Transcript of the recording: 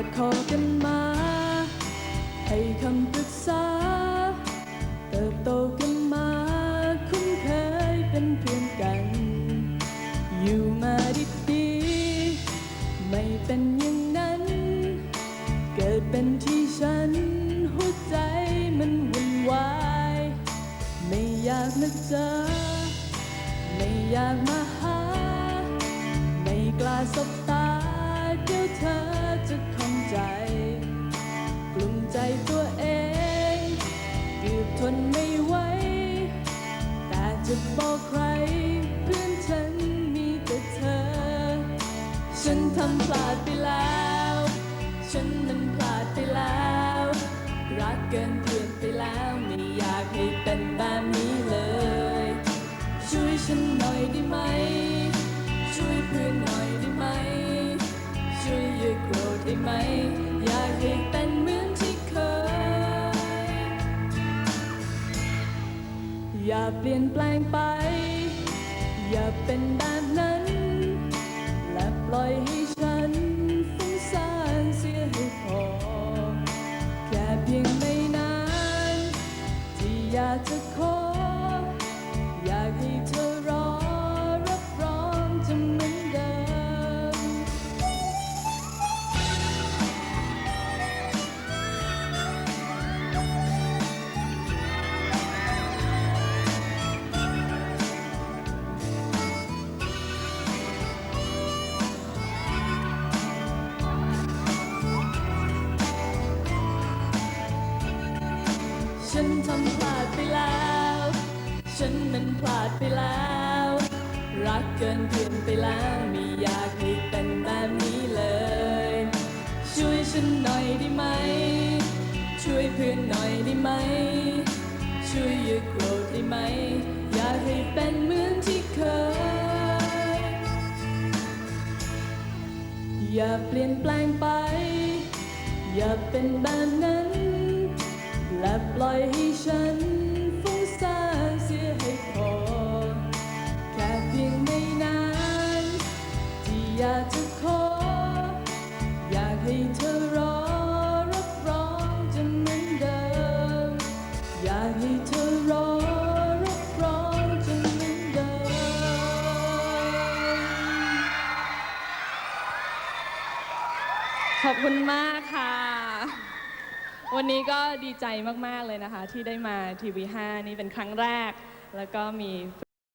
อดคอกันมา ให้คำปรึกษา เติบโตกันมา คุ้นเคยเป็นเพื่อนกัน อยู่มาดีดีๆไม่เป็นอย่างนั้น เกิดเป็นที่ฉัน หัวใจมันวุ่นวาย ไม่อยากมาเจอ ไม่อยากมาหา ไม่กล้าสบตา ฉันทำพลาดไปแล้ว ฉันนั้นพลาดไปแล้ว รักเกินเพื่อนไปแล้วไม่อยากให้เป็นแบบนี้เลย ช่วยฉันหน่อยได้ไหม ช่วยเพื่อนหน่อยได้ไหม ช่วยอย่าโกรธได้ไหม อยากให้เป็นเหมือนที่เคย อย่าเปลี่ยนแปลงไป อย่าเป็นแบบนั้น ปล่อยให้ฉันฟุ้งซ่านเสียให้พอ แค่เพียงไม่นาน ที่อยากจะขอ ฉันทำพลาดไปแล้ว ฉันนั้นพลาดไปแล้ว รักเกินเพียงไปแล้วไม่อยากให้เป็นแบบนี้เลย ช่วยฉันหน่อยได้ไหม ช่วยเพื่อนหน่อยได้ไหม ช่วยอย่าโกรธได้ไหม อยากให้เป็นเหมือนที่เคย อย่าเปลี่ยนแปลงไป อย่าเป็นแบบนั้น และปล่อยให้ฉันฟุ้งซ่านเสียให้พอ แค่เพียงไม่นาน ที่อยากจะขอ อยากให้เธอรอรับรองจะเหมือนเดิม อยากให้เธอรอรับรองจะเหมือนเดิม ขอบคุณมากค่ะ วันนี้ก็ดีใจมาก ๆ เลยนะคะ ที่ได้มาทีวี5นี่เป็นครั้งแรก แล้วก็มี